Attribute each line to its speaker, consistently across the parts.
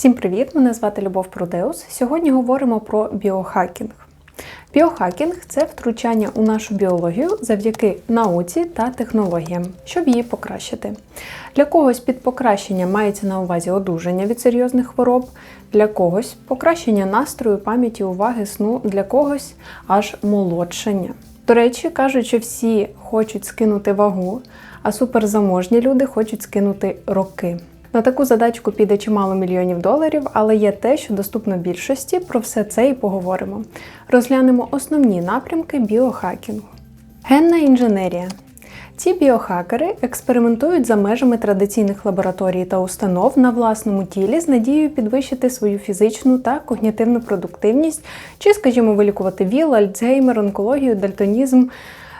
Speaker 1: Всім привіт! Мене звати Любов Продеус. Сьогодні говоримо про біохакінг. Біохакінг це втручання у нашу біологію завдяки науці та технологіям, щоб її покращити. Для когось під покращення мається на увазі одужання від серйозних хвороб, для когось покращення настрою, пам'яті, уваги, сну, для когось аж молодшання. До речі, кажуть, що всі хочуть скинути вагу, а суперзаможні люди хочуть скинути роки. На таку задачку піде чимало мільйонів доларів, але є те, що доступно більшості. Про все це і поговоримо. Розглянемо основні напрямки біохакінгу. Генна інженерія. Ці біохакери експериментують за межами традиційних лабораторій та установ на власному тілі з надією підвищити свою фізичну та когнітивну продуктивність, чи, скажімо, вилікувати ВІЛ, Альцгеймер, онкологію, дальтонізм.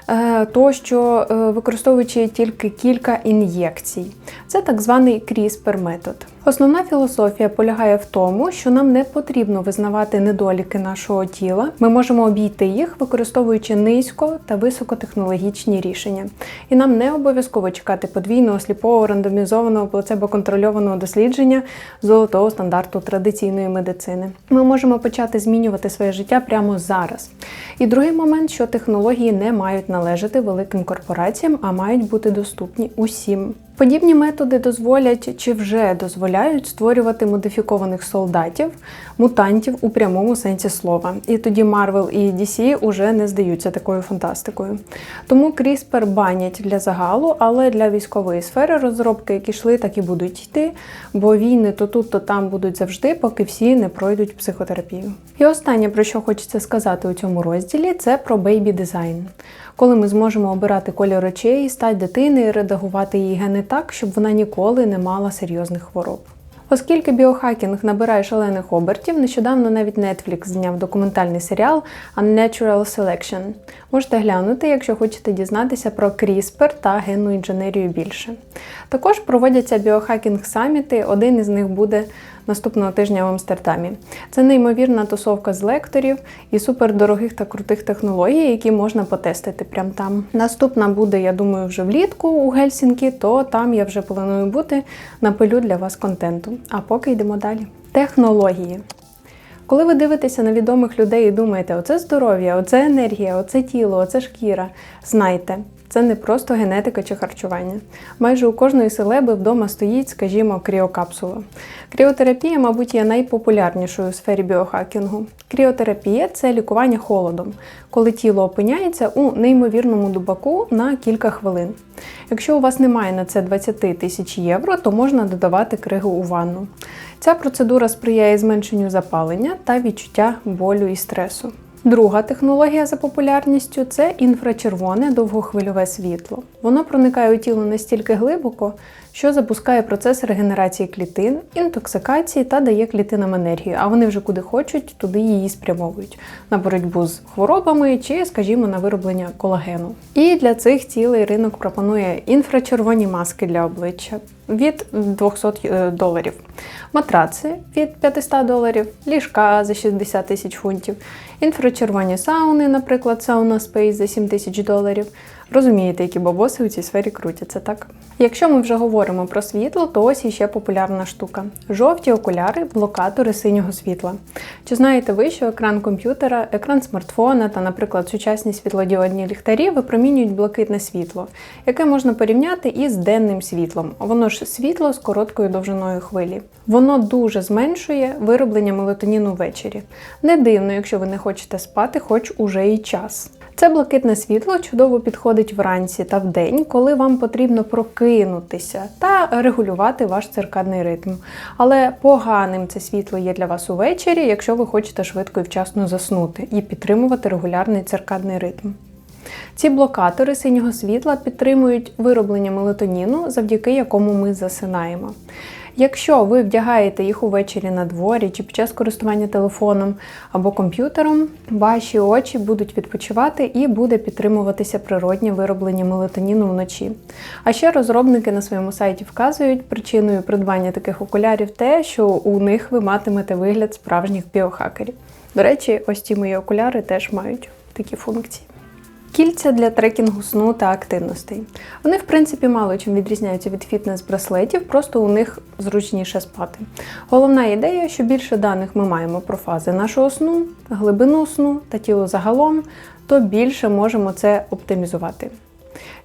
Speaker 1: Е, тощо е, використовуючи тільки кілька ін'єкцій. Це так званий CRISPR метод. Основна філософія полягає в тому, що нам не потрібно визнавати недоліки нашого тіла. Ми можемо обійти їх, використовуючи низько та високотехнологічні рішення. І нам не обов'язково чекати подвійного, сліпого, рандомізованого, плацебо-контрольованого дослідження золотого стандарту традиційної медицини. Ми можемо почати змінювати своє життя прямо зараз. І другий момент, що технології не мають належати великим корпораціям, а мають бути доступні усім. Подібні методи дозволять чи вже дозволяють створювати модифікованих солдатів, мутантів у прямому сенсі слова. І тоді Marvel і DC уже не здаються такою фантастикою. Тому CRISPR банять для загалу, але для військової сфери розробки, які йшли, так і будуть йти, бо війни то тут, то там будуть завжди, поки всі не пройдуть психотерапію. І останнє, про що хочеться сказати у цьому розділі, це про бейбі дизайн коли ми зможемо обирати колір очей, стать дитини і редагувати її гени так, щоб вона ніколи не мала серйозних хвороб. Оскільки біохакінг набирає шалених обертів, нещодавно навіть Netflix зняв документальний серіал Unnatural Selection. Можете глянути, якщо хочете дізнатися про CRISPR та генну інженерію більше. Також проводяться біохакінг саміти, один із них буде наступного тижня в Амстердамі. Це неймовірна тусовка з лекторів і супердорогих та крутих технологій, які можна потестити прямо там. Наступна буде, я думаю, вже влітку у Гельсінкі, то там я вже планую бути напилю для вас контенту. А поки йдемо далі. Технології. Коли ви дивитеся на відомих людей і думаєте, оце здоров'я, оце енергія, оце тіло, оце шкіра, знайте, це не просто генетика чи харчування. Майже у кожної селеби вдома стоїть, скажімо, кріокапсула. Кріотерапія, мабуть, є найпопулярнішою у сфері біохакінгу. Кріотерапія це лікування холодом, коли тіло опиняється у неймовірному дубаку на кілька хвилин. Якщо у вас немає на це 20 тисяч євро, то можна додавати кригу у ванну. Ця процедура сприяє зменшенню запалення та відчуття болю і стресу. Друга технологія за популярністю це інфрачервоне довгохвильове світло. Воно проникає у тіло настільки глибоко, що запускає процес регенерації клітин, інтоксикації та дає клітинам енергію, а вони вже куди хочуть, туди її спрямовують на боротьбу з хворобами чи, скажімо, на вироблення колагену. І для цих цілий ринок пропонує інфрачервоні маски для обличчя від 200 е, доларів, матраци від 500 доларів, ліжка за 60 тисяч фунтів, інфрачервоні сауни, наприклад, сауна Space за 7 тисяч доларів. Розумієте, які бабоси у цій сфері крутяться, так? Якщо ми вже говоримо про світло, то ось іще популярна штука: жовті окуляри, блокатори синього світла. Чи знаєте ви, що екран комп'ютера, екран смартфона та, наприклад, сучасні світлодіодні ліхтарі випромінюють блакитне світло, яке можна порівняти із денним світлом. Воно ж світло з короткою довжиною хвилі. Воно дуже зменшує вироблення мелатоніну ввечері. Не дивно, якщо ви не хочете спати, хоч уже і час. Це блакитне світло чудово підходить вранці та вдень, коли вам потрібно прокинутися та регулювати ваш циркадний ритм. Але поганим це світло є для вас увечері, якщо ви хочете швидко і вчасно заснути і підтримувати регулярний циркадний ритм. Ці блокатори синього світла підтримують вироблення мелатоніну, завдяки якому ми засинаємо. Якщо ви вдягаєте їх увечері на дворі чи під час користування телефоном або комп'ютером, ваші очі будуть відпочивати і буде підтримуватися природнє вироблення мелатоніну вночі. А ще розробники на своєму сайті вказують причиною придбання таких окулярів те, що у них ви матимете вигляд справжніх біохакерів. До речі, ось ці мої окуляри теж мають такі функції. Кільця для трекінгу сну та активностей. Вони, в принципі, мало чим відрізняються від фітнес-браслетів, просто у них зручніше спати. Головна ідея, що більше даних ми маємо про фази нашого сну, глибину сну та тіло загалом, то більше можемо це оптимізувати.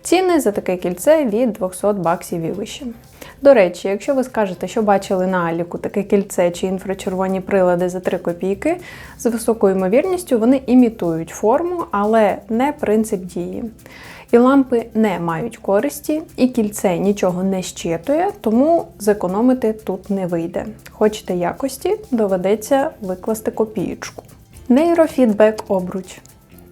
Speaker 1: Ціни за таке кільце від 200 баксів і вище. До речі, якщо ви скажете, що бачили на Аліку таке кільце чи інфрачервоні прилади за 3 копійки, з високою ймовірністю вони імітують форму, але не принцип дії. І лампи не мають користі, і кільце нічого не щитує, тому зекономити тут не вийде. Хочете якості, доведеться викласти копієчку. Нейрофідбек обруч.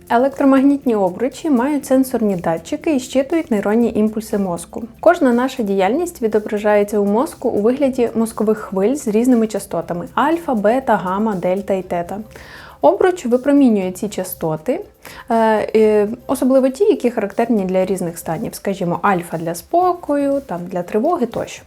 Speaker 1: Електромагнітні обручі мають сенсорні датчики і щитують нейронні імпульси мозку. Кожна наша діяльність відображається у мозку у вигляді мозкових хвиль з різними частотами альфа, бета, гамма, дельта і тета. Обруч випромінює ці частоти, е, особливо ті, які характерні для різних станів, скажімо, альфа для спокою, там, для тривоги тощо.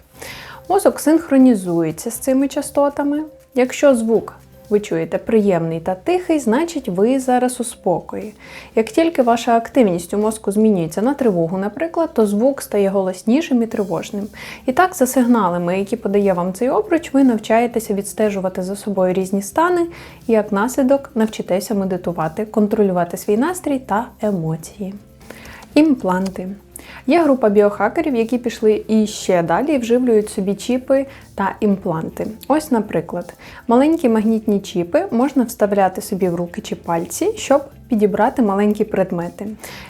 Speaker 1: Мозок синхронізується з цими частотами. Якщо звук ви чуєте приємний та тихий, значить ви зараз у спокої. Як тільки ваша активність у мозку змінюється на тривогу, наприклад, то звук стає голоснішим і тривожним. І так, за сигналами, які подає вам цей обруч, ви навчаєтеся відстежувати за собою різні стани і як наслідок навчитеся медитувати, контролювати свій настрій та емоції. Імпланти. Є група біохакерів, які пішли і ще далі і вживлюють собі чіпи та імпланти. Ось, наприклад, маленькі магнітні чіпи можна вставляти собі в руки чи пальці, щоб підібрати маленькі предмети.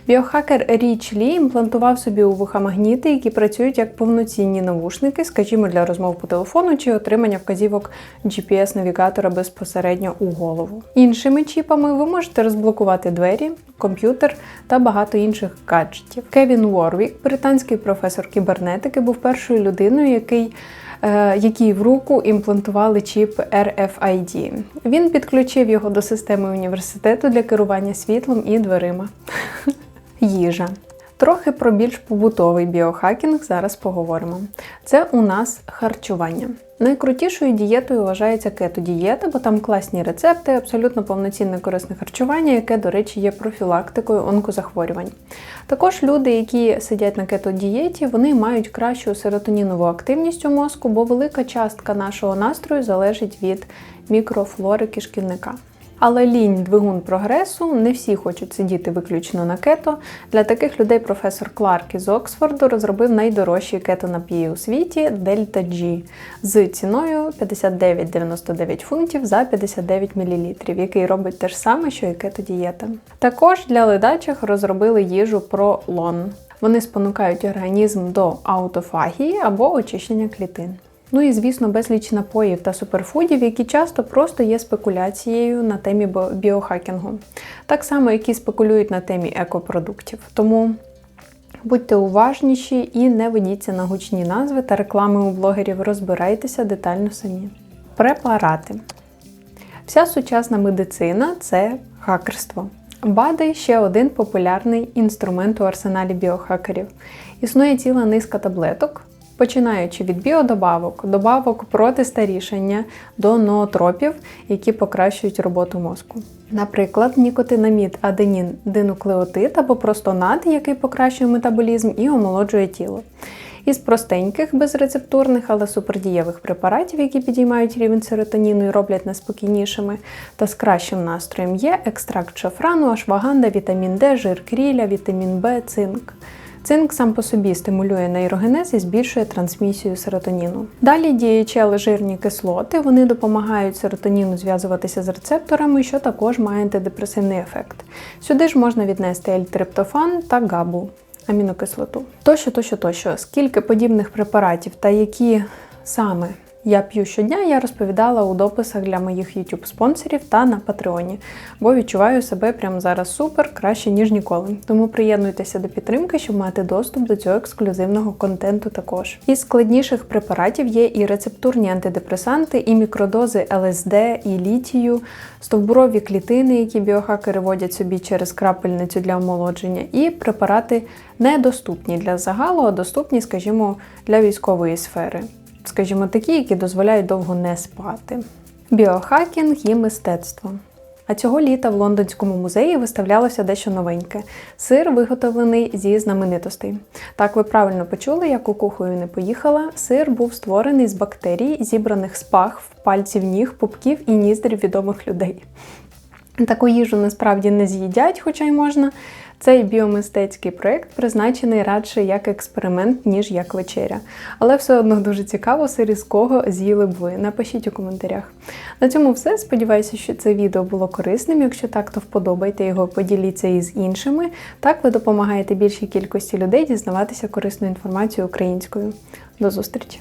Speaker 1: Біохакер Річ Лі імплантував собі у вуха магніти, які працюють як повноцінні навушники, скажімо, для розмов по телефону чи отримання вказівок GPS-навігатора безпосередньо у голову. Іншими чіпами ви можете розблокувати двері, комп'ютер та багато інших гаджетів. Кевін Ворвік, британський професор кібернетики, був першою людиною, який якій в руку імплантували чіп RFID. Він підключив його до системи університету для керування світлом і дверима. Їжа. Трохи про більш побутовий біохакінг зараз поговоримо. Це у нас харчування. Найкрутішою дієтою вважається кето-дієта, бо там класні рецепти, абсолютно повноцінне корисне харчування, яке, до речі, є профілактикою онкозахворювань. Також люди, які сидять на кето-дієті, вони мають кращу серотонінову активність у мозку, бо велика частка нашого настрою залежить від мікрофлори кишківника. Але лінь двигун прогресу не всі хочуть сидіти виключно на кето. Для таких людей професор Кларк із Оксфорду розробив найдорожчий кето-напій у світі Delta G з ціною 59,99 фунтів за 59 мл, який робить те ж саме, що і кето-дієта. Також для ледачих розробили їжу лон. Вони спонукають організм до аутофагії або очищення клітин. Ну і, звісно, безліч напоїв та суперфудів, які часто просто є спекуляцією на темі біохакінгу. Так само, які спекулюють на темі екопродуктів. Тому будьте уважніші і не ведіться на гучні назви та реклами у блогерів, розбирайтеся детально самі. Препарати. Вся сучасна медицина це хакерство. БАДи ще один популярний інструмент у арсеналі біохакерів. Існує ціла низка таблеток, починаючи від біодобавок, добавок проти старішання до ноотропів, які покращують роботу мозку. Наприклад, нікотинамід, аденін, динуклеотид або просто над, який покращує метаболізм і омолоджує тіло. Із простеньких, безрецептурних, але супердієвих препаратів, які підіймають рівень серотоніну і роблять нас спокійнішими, та з кращим настроєм є екстракт шафрану, ашваганда, вітамін Д, жир кріля, вітамін Б, цинк. Цинк сам по собі стимулює нейрогенез і збільшує трансмісію серотоніну. Далі діючі жирні кислоти, вони допомагають серотоніну зв'язуватися з рецепторами, що також має антидепресивний ефект. Сюди ж можна віднести ельтриптофан та габу. Амінокислоту. Тощо, тощо, тощо, скільки подібних препаратів та які саме я п'ю щодня, я розповідала у дописах для моїх youtube спонсорів та на Патреоні, бо відчуваю себе прямо зараз супер, краще, ніж ніколи. Тому приєднуйтеся до підтримки, щоб мати доступ до цього ексклюзивного контенту також. Із складніших препаратів є і рецептурні антидепресанти, і мікродози ЛСД, і літію, стовбурові клітини, які біохакери водять собі через крапельницю для омолодження, і препарати недоступні для загалу, а доступні, скажімо, для військової сфери скажімо, такі, які дозволяють довго не спати. Біохакінг і мистецтво. А цього літа в лондонському музеї виставлялося дещо новеньке. Сир виготовлений зі знаменитостей. Так, ви правильно почули, я кукухою не поїхала. Сир був створений з бактерій, зібраних з пахв, пальців ніг, пупків і ніздрів відомих людей. Таку їжу насправді не з'їдять, хоча й можна. Цей біомистецький проєкт призначений радше як експеримент, ніж як вечеря. Але все одно дуже цікаво, сир із кого з'їли б ви. Напишіть у коментарях. На цьому все. Сподіваюся, що це відео було корисним. Якщо так, то вподобайте його, поділіться із іншими. Так ви допомагаєте більшій кількості людей дізнаватися корисну інформацію українською. До зустрічі!